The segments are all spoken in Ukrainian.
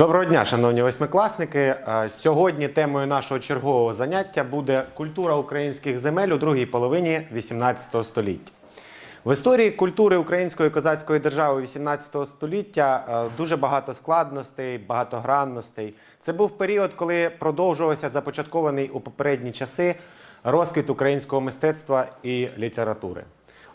Доброго дня, шановні восьмикласники. Е, Сьогодні темою нашого чергового заняття буде культура українських земель у другій половині XVIII століття. В історії культури української козацької держави XVIII століття е, дуже багато складностей, багатогранностей. Це був період, коли продовжувався започаткований у попередні часи розквіт українського мистецтва і літератури.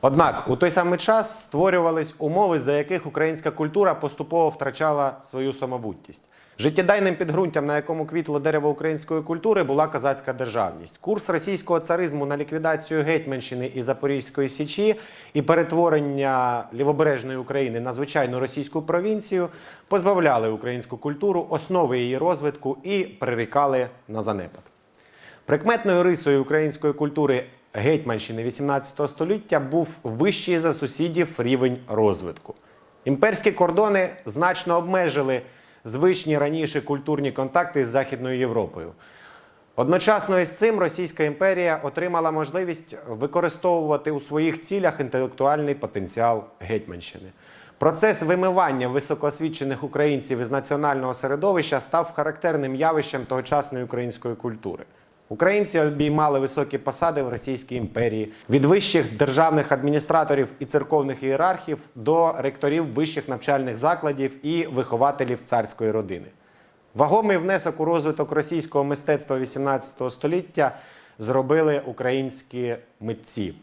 Однак у той самий час створювались умови, за яких українська культура поступово втрачала свою самобутність. Життєдайним підґрунтям, на якому квітло дерево української культури, була козацька державність. Курс російського царизму на ліквідацію Гетьманщини і Запорізької січі і перетворення лівобережної України на звичайну російську провінцію позбавляли українську культуру основи її розвитку і прирікали на занепад. Прикметною рисою української культури Гетьманщини XVIII століття був вищий за сусідів рівень розвитку. Імперські кордони значно обмежили звичні раніше культурні контакти з Західною Європою. Одночасно із цим Російська імперія отримала можливість використовувати у своїх цілях інтелектуальний потенціал Гетьманщини. Процес вимивання високоосвічених українців із національного середовища став характерним явищем тогочасної української культури. Українці обіймали високі посади в Російській імперії від вищих державних адміністраторів і церковних ієрархів до ректорів вищих навчальних закладів і вихователів царської родини. Вагомий внесок у розвиток російського мистецтва XVIII століття зробили українські митці.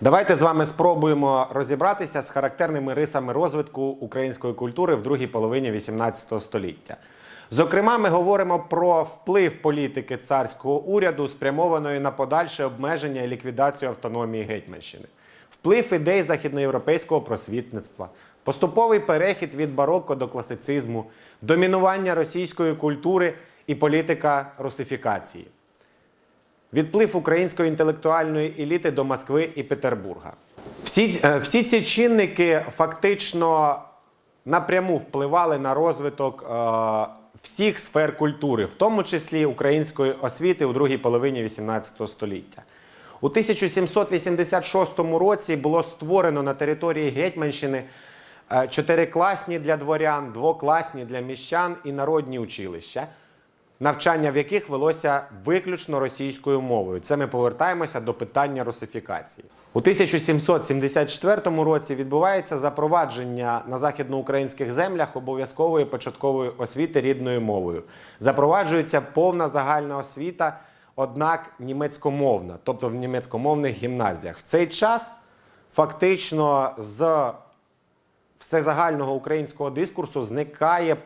Давайте з вами спробуємо розібратися з характерними рисами розвитку української культури в другій половині XVIII століття. Зокрема, ми говоримо про вплив політики царського уряду, спрямованої на подальше обмеження і ліквідацію автономії Гетьманщини, вплив ідей західноєвропейського просвітництва, поступовий перехід від бароко до класицизму, домінування російської культури і політика русифікації. Відплив української інтелектуальної еліти до Москви і Петербурга. Всі, е, всі ці чинники фактично напряму впливали на розвиток е, всіх сфер культури, в тому числі української освіти у другій половині XVIII століття. У 1786 році було створено на території Гетьманщини е, чотирикласні для дворян, двокласні для міщан і народні училища навчання в яких велося виключно російською мовою. Це ми повертаємося до питання русифікації. У 1774 році відбувається запровадження на західноукраїнських землях обов'язкової початкової освіти рідною мовою. Запроваджується повна загальна освіта, однак німецькомовна, тобто в німецькомовних гімназіях. В цей час фактично з всезагального українського дискурсу зникає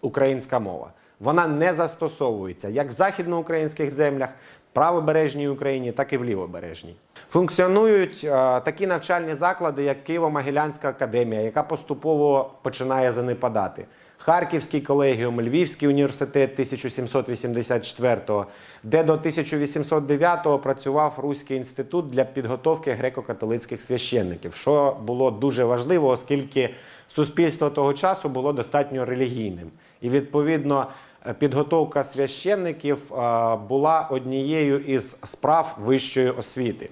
українська мова. Вона не застосовується як в західноукраїнських землях, правобережній Україні, так і в лівобережній. Функціонують е, такі навчальні заклади, як Києво-Могилянська академія, яка поступово починає занепадати. Харківський колегіум, Львівський університет 1784-го, де до 1809-го працював Руський інститут для підготовки греко-католицьких священників, що було дуже важливо, оскільки суспільство того часу було достатньо релігійним. І відповідно підготовка священників е, була однією із справ вищої освіти.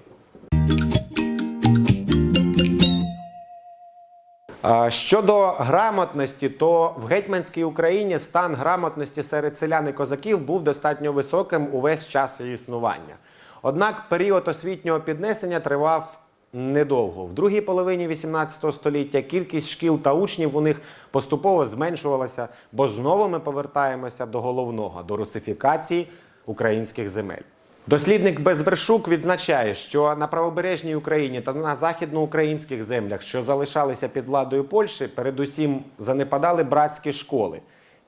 Е, Щодо грамотності, то в гетьманській Україні стан грамотності серед селян і козаків був достатньо високим увесь час існування. Однак період освітнього піднесення тривав недовго. В другій половині XVIII століття кількість шкіл та учнів у них поступово зменшувалася, бо знову ми повертаємося до головного до русифікації українських земель. Дослідник Безвершук відзначає, що на правобережній Україні та на західноукраїнських землях, що залишалися під владою Польщі, передусім занепадали братські школи.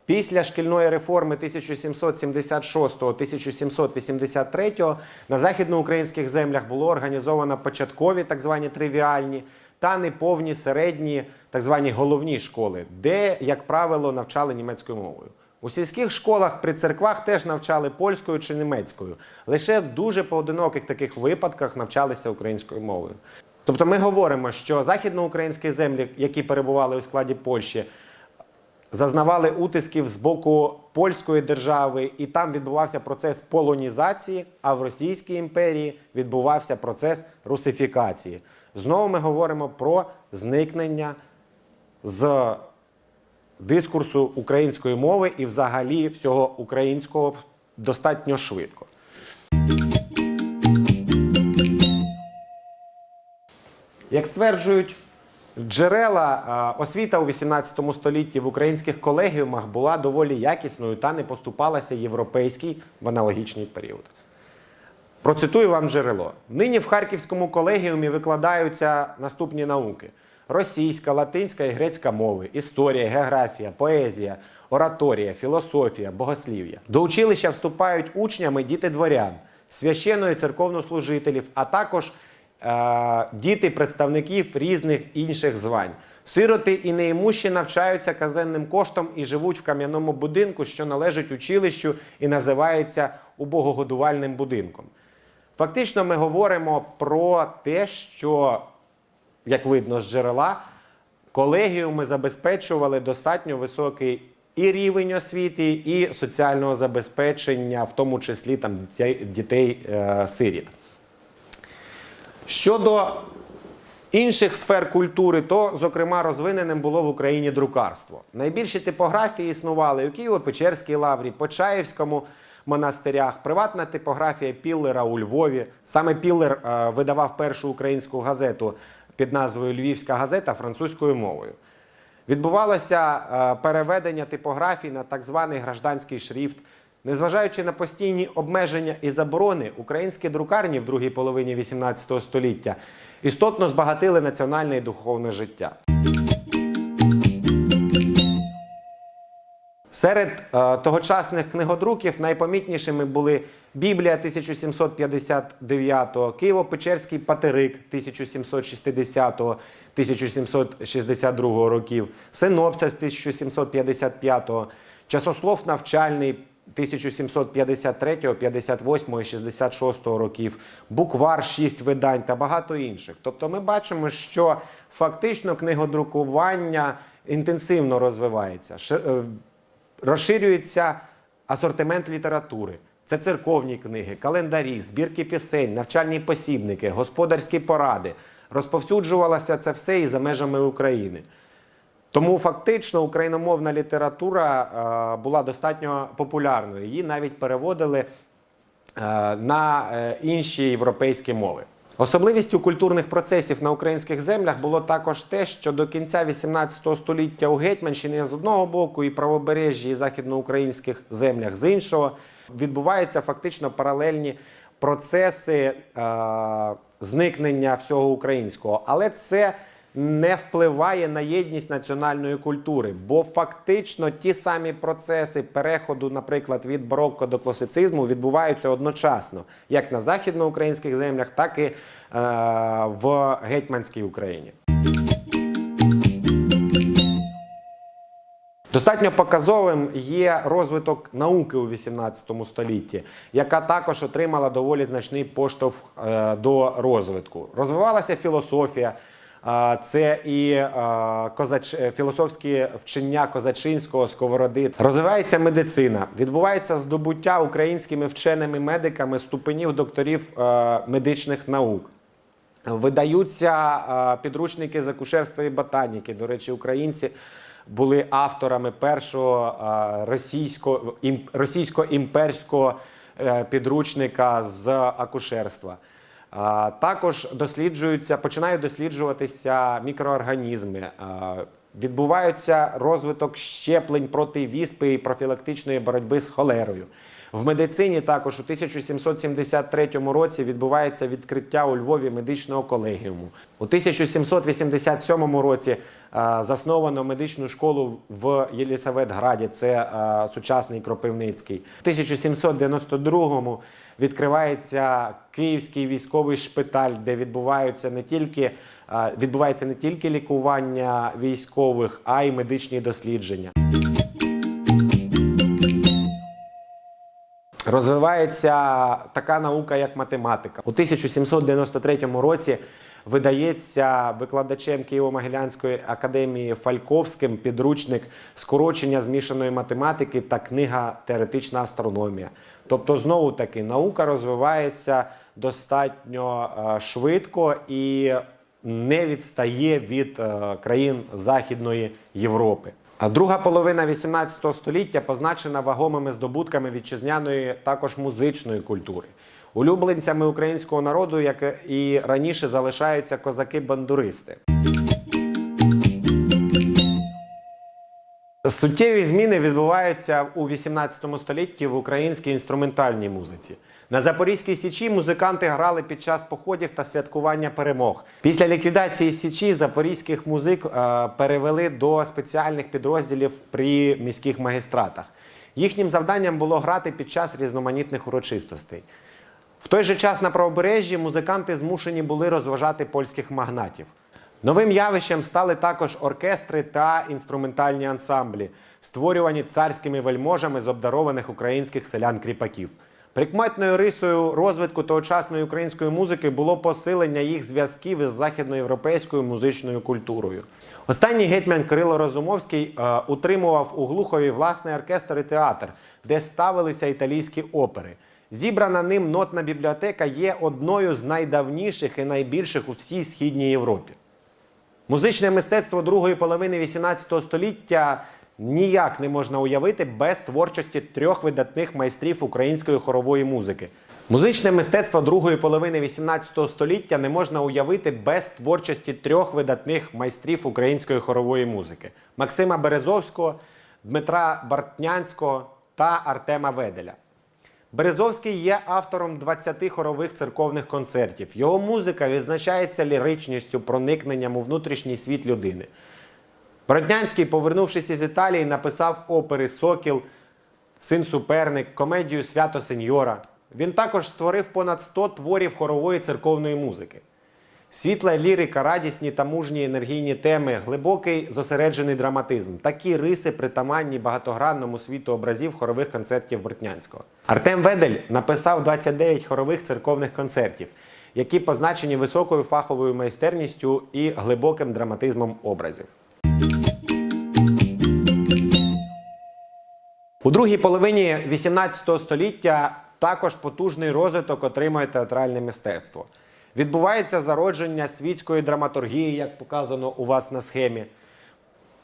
Після шкільної реформи 1776-1783 на західноукраїнських землях було організовано початкові так звані тривіальні та неповні середні так звані головні школи, де, як правило, навчали німецькою мовою. У сільських школах при церквах теж навчали польською чи німецькою. Лише в дуже поодиноких таких випадках навчалися українською мовою. Тобто ми говоримо, що західноукраїнські землі, які перебували у складі Польщі, зазнавали утисків з боку польської держави, і там відбувався процес полонізації, а в Російській імперії відбувався процес русифікації. Знову ми говоримо про зникнення з дискурсу української мови і взагалі всього українського достатньо швидко. Як стверджують джерела, освіта у 18 столітті в українських колегіумах була доволі якісною та не поступалася європейській в аналогічний період. Процитую вам джерело. Нині в Харківському колегіумі викладаються наступні науки: російська, латинська і грецька мови, історія, географія, поезія, ораторія, філософія, богослів'я. До училища вступають учнями діти дворян, священної церковнослужителів, а також діти представників різних інших звань. Сироти і неімущі навчаються казенним коштом і живуть в кам'яному будинку, що належить училищу і називається убогогодувальним будинком. Фактично, ми говоримо про те, що, як видно з джерела, колегіуми забезпечували достатньо високий і рівень освіти, і соціального забезпечення, в тому числі там дітей, дітей е. Щодо інших сфер культури, то, зокрема, розвиненим було в Україні друкарство. Найбільші типографії існували у Києво-Печерській лаврі, Почаївському монастирях, приватна типографія Піллера у Львові. Саме Піллер е, видавав першу українську газету під назвою Львівська газета французькою мовою. Відбувалося е, переведення типографій на так званий гражданський шрифт. Незважаючи на постійні обмеження і заборони, українські друкарні в другій половині XVIII століття істотно збагатили національне і духовне життя. Серед е, тогочасних книгодруків найпомітнішими були Біблія 1759, Києво-Печерський патерик 1760-1762 років, Синопсис 1755, Часослов навчальний 1753, 58 і 66 років, Буквар 6 видань та багато інших. Тобто ми бачимо, що фактично книгодрукування інтенсивно розвивається. Е, Розширюється асортимент літератури. Це церковні книги, календарі, збірки пісень, навчальні посібники, господарські поради. Розповсюджувалося це все і за межами України. Тому фактично україномовна література е, була достатньо популярною. Її навіть переводили е, на е, інші європейські мови. Особливістю культурних процесів на українських землях було також те, що до кінця 18 століття у Гетьманщині з одного боку і правобережжі і західноукраїнських землях з іншого відбуваються фактично паралельні процеси е, зникнення всього українського. Але це не впливає на єдність національної культури, бо фактично ті самі процеси переходу, наприклад, від барокко до класицизму відбуваються одночасно, як на західноукраїнських землях, так і е, в гетьманській Україні. Достатньо показовим є розвиток науки у 18 столітті, яка також отримала доволі значний поштовх е, до розвитку. Розвивалася філософія. Це і козач... філософські вчення Козачинського, Сковороди. Розвивається медицина, відбувається здобуття українськими вченими медиками ступенів докторів медичних наук. Видаються підручники з акушерства і ботаніки. До речі, українці були авторами першого російсько, ім, російсько-імперського е, підручника з акушерства. Також досліджуються, починають досліджуватися мікроорганізми. Відбувається розвиток щеплень проти віспи і профілактичної боротьби з холерою. В медицині також у 1773 році відбувається відкриття у Львові медичного колегіуму. У 1787 році засновано медичну школу в Єлісаветграді, це сучасний Кропивницький. У 1792 відкривається Київський військовий шпиталь, де відбуваються не тільки е, відбувається не тільки лікування військових, а й медичні дослідження. Розвивається така наука, як математика. У 1793 році видається викладачем Києво-Могилянської академії Фальковським підручник скорочення змішаної математики та книга Теоретична астрономія. Тобто, знову таки, наука розвивається достатньо е, швидко і не відстає від е, країн Західної Європи. А друга половина 18 століття позначена вагомими здобутками вітчизняної також музичної культури. Улюбленцями українського народу, як і раніше, залишаються козаки-бандуристи. Суттєві зміни відбуваються у 18 столітті в українській інструментальній музиці. На Запорізькій Січі музиканти грали під час походів та святкування перемог. Після ліквідації Січі запорізьких музик е, перевели до спеціальних підрозділів при міських магістратах. Їхнім завданням було грати під час різноманітних урочистостей. В той же час на правобережжі музиканти змушені були розважати польських магнатів. Новим явищем стали також оркестри та інструментальні ансамблі, створювані царськими вельможами з обдарованих українських селян-кріпаків. Прикметною рисою розвитку тогочасної української музики було посилення їх зв'язків із західноєвропейською музичною культурою. Останній гетьман Кирило Розумовський е, утримував у Глухові власний оркестр і театр, де ставилися італійські опери. Зібрана ним нотна бібліотека є одною з найдавніших і найбільших у всій східній Європі. Музичне мистецтво другої половини 18 століття ніяк не можна уявити без творчості трьох видатних майстрів української хорової музики. Музичне мистецтво другої половини 18 століття не можна уявити без творчості трьох видатних майстрів української хорової музики: Максима Березовського, Дмитра Бартнянського та Артема Веделя. Березовський є автором 20 хорових церковних концертів. Його музика відзначається ліричністю, проникненням у внутрішній світ людини. Бороднянський, повернувшись із Італії, написав опери Сокіл, Син суперник, комедію Свято Сеньора. Він також створив понад 100 творів хорової церковної музики. Світла лірика, радісні та мужні енергійні теми, глибокий зосереджений драматизм. Такі риси притаманні багатогранному світу образів хорових концертів Бортнянського. Артем Ведель написав 29 хорових церковних концертів, які позначені високою фаховою майстерністю і глибоким драматизмом образів. У другій половині 18 століття також потужний розвиток отримує театральне мистецтво. Відбувається зародження світської драматургії, як показано у вас на схемі.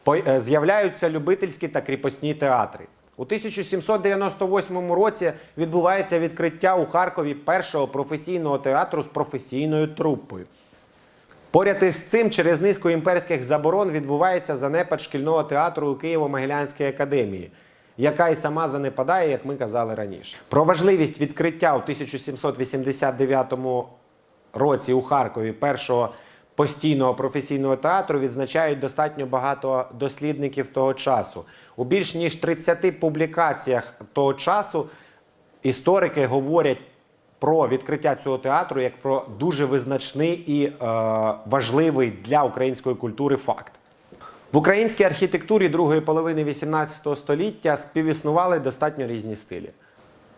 Е, З'являються любительські та кріпосні театри. У 1798 році відбувається відкриття у Харкові першого професійного театру з професійною труппою. Поряд із цим, через низку імперських заборон відбувається занепад шкільного театру у Києво-Могилянській академії, яка і сама занепадає, як ми казали раніше. Про важливість відкриття у 1789 році у Харкові першого постійного професійного театру відзначають достатньо багато дослідників того часу. У більш ніж 30 публікаціях того часу історики говорять про відкриття цього театру як про дуже визначний і е, важливий для української культури факт. В українській архітектурі другої половини 18 століття співіснували достатньо різні стилі.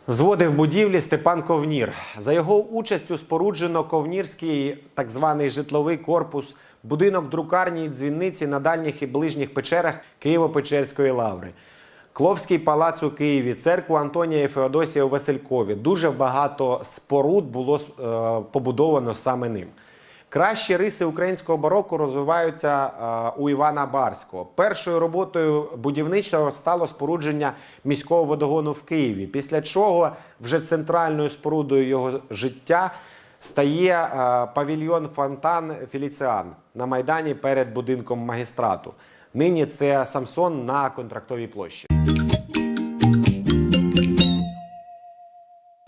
Зводив будівлі Степан Ковнір. За його участю споруджено Ковнірський так званий житловий корпус, будинок друкарні і дзвінниці на дальніх і ближніх печерах Києво-Печерської лаври. Кловський палац у Києві, церкву Антонія і Феодосія у Василькові. Дуже багато споруд було е, побудовано саме ним. Кращі риси українського бароку розвиваються е, у Івана Барського. Першою роботою будівничого стало спорудження міського водогону в Києві. Після чого вже центральною спорудою його життя стає е, павільйон Фонтан Феліціан на майдані перед будинком магістрату. Нині це Самсон на контрактовій площі.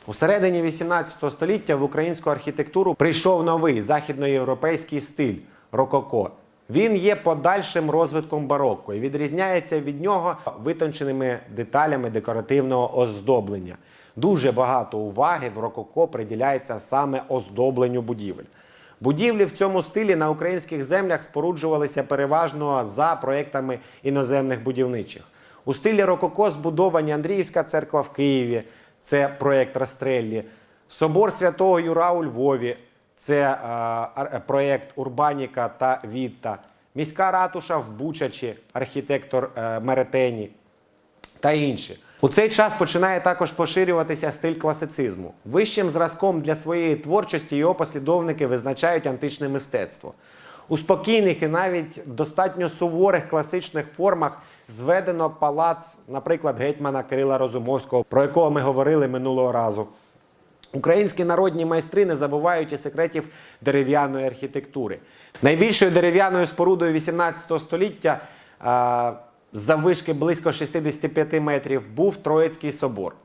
У середині 18 століття в українську архітектуру прийшов новий західноєвропейський стиль рококо. Він є подальшим розвитком барокко і відрізняється від нього витонченими деталями декоративного оздоблення. Дуже багато уваги в рококо приділяється саме оздобленню будівель. Будівлі в цьому стилі на українських землях споруджувалися переважно за проектами іноземних будівничих. У стилі рококо збудовані Андріївська церква в Києві, це проект Растреллі, Собор Святого Юра у Львові, це е, ар- проект Урбаніка та Вітта, міська ратуша в Бучачі, архітектор е, Меретені та інші. У цей час починає також поширюватися стиль класицизму. Вищим зразком для своєї творчості його послідовники визначають античне мистецтво. У спокійних і навіть достатньо суворих класичних формах зведено палац, наприклад, гетьмана Кирила Розумовського, про якого ми говорили минулого разу. Українські народні майстри не забувають і секретів дерев'яної архітектури. Найбільшою дерев'яною спорудою 18 століття а, заввишки близько 65 метрів був Троїцький собор.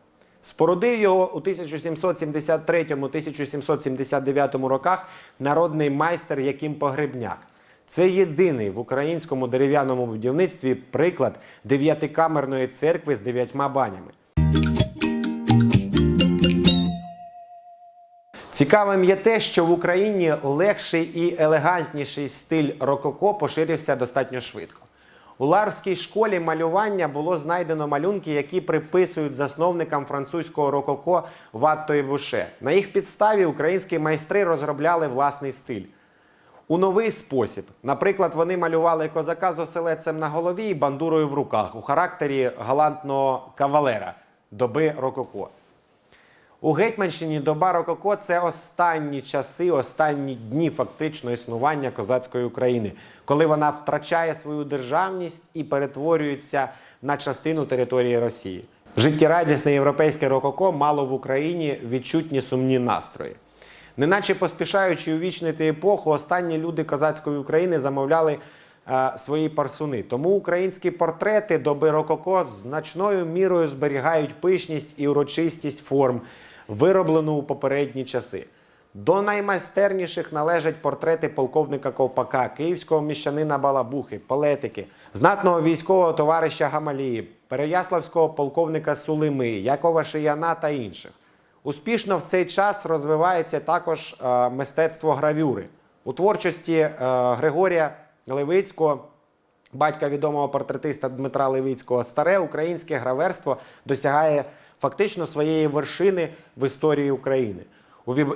Спорудив його у 1773-1779 роках народний майстер Яким Погребняк. Це єдиний в українському дерев'яному будівництві приклад дев'ятикамерної церкви з дев'ятьма банями. Цікавим є те, що в Україні легший і елегантніший стиль рококо поширився достатньо швидко. У Ларвській школі малювання було знайдено малюнки, які приписують засновникам французького рококо Ватто і Буше. На їх підставі українські майстри розробляли власний стиль. У новий спосіб. Наприклад, вони малювали козака з оселедцем на голові і бандурою в руках у характері галантного кавалера доби рококо. У Гетьманщині доба Рококо це останні часи, останні дні фактично існування козацької України, коли вона втрачає свою державність і перетворюється на частину території Росії. Життєрадісне європейське Рококо мало в Україні відчутні сумні настрої. Неначе поспішаючи увічнити епоху, останні люди козацької України замовляли е, свої парсуни. Тому українські портрети доби Рококо значною мірою зберігають пишність і урочистість форм, вироблену у попередні часи. До наймайстерніших належать портрети полковника Ковпака, київського міщанина Балабухи, Палетики, знатного військового товариша Гамалії, Переяславського полковника Сулими, Якова Шияна та інших. Успішно в цей час розвивається також е, мистецтво гравюри. У творчості е, Григорія Левицького, батька відомого портретиста Дмитра Левицького, старе українське граверство досягає фактично своєї вершини в історії України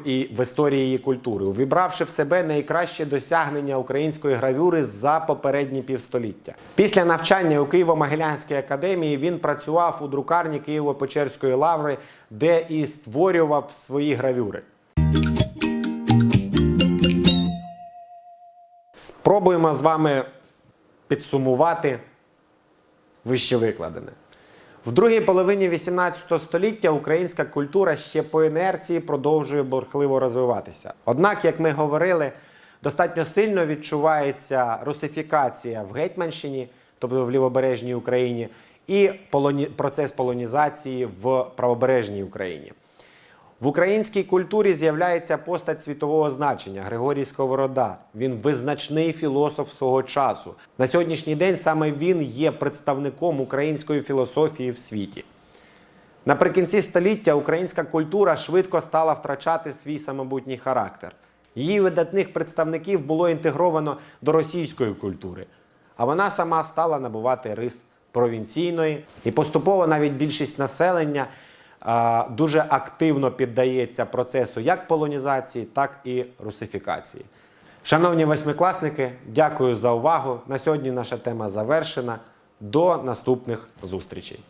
і в історії культури, увібравши в себе найкраще досягнення української гравюри за попередні півстоліття. Після навчання у Києво-Могилянській академії він працював у друкарні Києво-Печерської лаври, де і створював свої гравюри. Спробуємо з вами підсумувати вище викладене. В другій половині 18 століття українська культура ще по інерції продовжує бурхливо розвиватися. Однак, як ми говорили, достатньо сильно відчувається русифікація в Гетьманщині, тобто в лівобережній Україні, і полоні... процес полонізації в правобережній Україні. В українській культурі з'являється постать світового значення Григорій Сковорода. Він визначний філософ свого часу. На сьогоднішній день саме він є представником української філософії в світі. Наприкінці століття українська культура швидко стала втрачати свій самобутній характер. Її видатних представників було інтегровано до російської культури, а вона сама стала набувати рис провінційної, і поступово навіть більшість населення дуже активно піддається процесу як полонізації, так і русифікації. Шановні восьмикласники, дякую за увагу. На сьогодні наша тема завершена. До наступних зустрічей.